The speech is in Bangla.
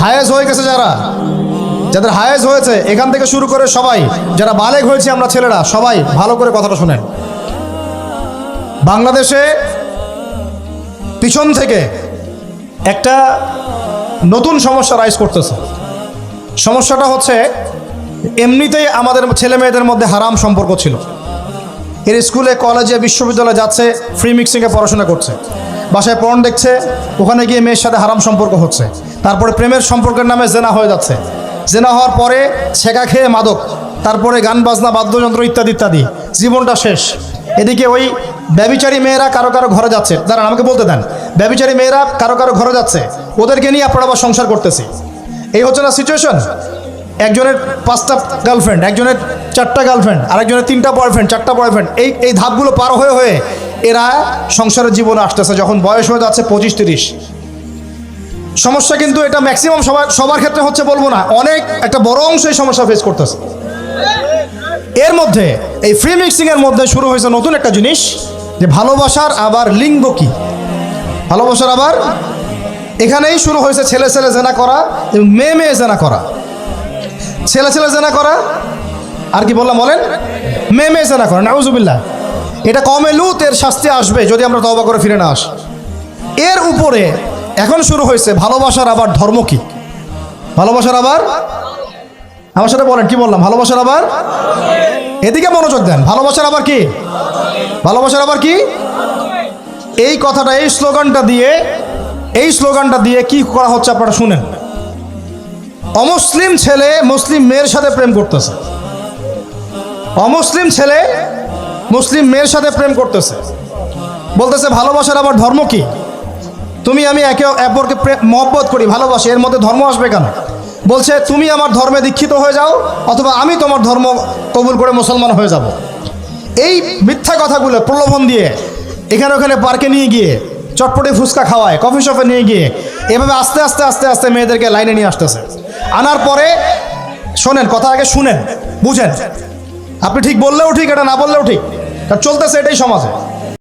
হায়েজ হয়ে গেছে যারা, যাদের হায়েজ হয়েছে, এখান থেকে শুরু করে সবাই, যারা বালেগ হয়েছে আমরা ছেলেরা, সবাই ভালো করে কথাটা শোনেন। বাংলাদেশে পিছন থেকে একটা নতুন সমস্যা রাইজ করতেছে। সমস্যাটা হচ্ছে, এমনিতেই আমাদের ছেলে মেয়েদের মধ্যে হারাম সম্পর্ক ছিল। এর স্কুলে, কলেজে, বিশ্ববিদ্যালয়ে যাচ্ছে ফ্রি মিক্সিংয়ে পড়াশোনা করছে। বাসায় পড়ন দেখছে, ওখানে গিয়ে মেয়ের সাথে হারাম সম্পর্ক হচ্ছে। তারপরে প্রেমের সম্পর্কের নামে জেনা হয়ে যাচ্ছে। জেনা হওয়ার পরে ছেঁকা খেয়ে মাদক, তারপরে গান, বাজনা, বাদ্যযন্ত্র ইত্যাদি ইত্যাদি। জীবনটা শেষ। এদিকে ওই ব্যবিচারী মেয়েরা কারও কারও ঘরে যাচ্ছে। দাঁড়ান, আমাকে বলতে দেন। ব্যবিচারী মেয়েরা কারও কারও ঘরে যাচ্ছে। ওদেরকে নিয়ে আপনারা আবার সংসার করতেছি। এই হচ্ছে না সিচুয়েশন একজনের পাঁচটা গার্লফ্রেন্ড একজনের চারটা গার্লফ্রেন্ড আরেকজনের তিনটা বয়ফ্রেন্ড চারটা বয়ফ্রেন্ড এই এই ধাপগুলো পার হয়ে হয়ে এরা সংসারের জীবনে আসতেছে। যখন বয়স হয়ে যাচ্ছে পঁচিশ, তিরিশ। সমস্যা কিন্তু এটা ম্যাক্সিমাম সবার সবার ক্ষেত্রে হচ্ছে বলব না। অনেক একটা বড় অংশ এই সমস্যা ফেস করতেছে। এর মধ্যে এই ফ্রি মিক্সিং এর মধ্যে শুরু হয়েছে নতুন একটা জিনিস, যে ভালোবাসার আবার লিঙ্গ কি? ভালোবাসার আবার এখানেই শুরু হয়েছে ছেলে ছেলে জেনা করা এবং মেয়ে মেয়ে জেনা করা। ছেলে ছেলে জেনা করা, আর কি বললাম বলেন? মেয়ে মেয়ে জেনা করা, নাউজুবিল্লাহ। এটা কমে লুত এর শাস্তি আসবে যদি আমরা তবা করে ফিরে না আস। এর উপরে এখন শুরু হয়েছে ভালোবাসার আবার ধর্ম কি? ভালোবাসার আবার? আমার সাথে বলেন, কি বললাম? ভালোবাসার আবার? এদিকে মনোযোগ দেন। ভালোবাসার আবার কি? ভালোবাসার আবার কি? এই কথাটা, এই স্লোগানটা দিয়ে, এই স্লোগানটা দিয়ে কি করা হচ্ছে আপনারা শুনেন। অমুসলিম ছেলে মুসলিম মেয়ের সাথে প্রেম করতেছে। অমুসলিম ছেলে মুসলিম মেয়ের সাথে প্রেম করতেছে। বলতেছে, ভালোবাসার আবার ধর্ম কি? তুমি আমি একে অপরকে প্রে- মহব্বত করি, ভালোবাসি, এর মধ্যে ধর্ম আসবে কেন? বলছে, তুমি আমার ধর্মে দীক্ষিত হয়ে যাও, অথবা আমি তোমার ধর্ম কবুল করে মুসলমান হয়ে যাব। এই মিথ্যা কথাগুলো প্রলোভন দিয়ে এখানে ওখানে পার্কে নিয়ে গিয়ে, চটপটে ফুচকা খাওয়ায়, কফি শপে নিয়ে গিয়ে, এভাবে আস্তে আস্তে আস্তে আস্তে মেয়েদেরকে লাইনে নিয়ে আসতেছে। আনার পরে শোনেন, কথা আগে শুনেন, বুঝেন। আপনি ঠিক বললেও ঠিক, এটা না বললেও ঠিক। কারণ চলতেছে এটাই সমাজে।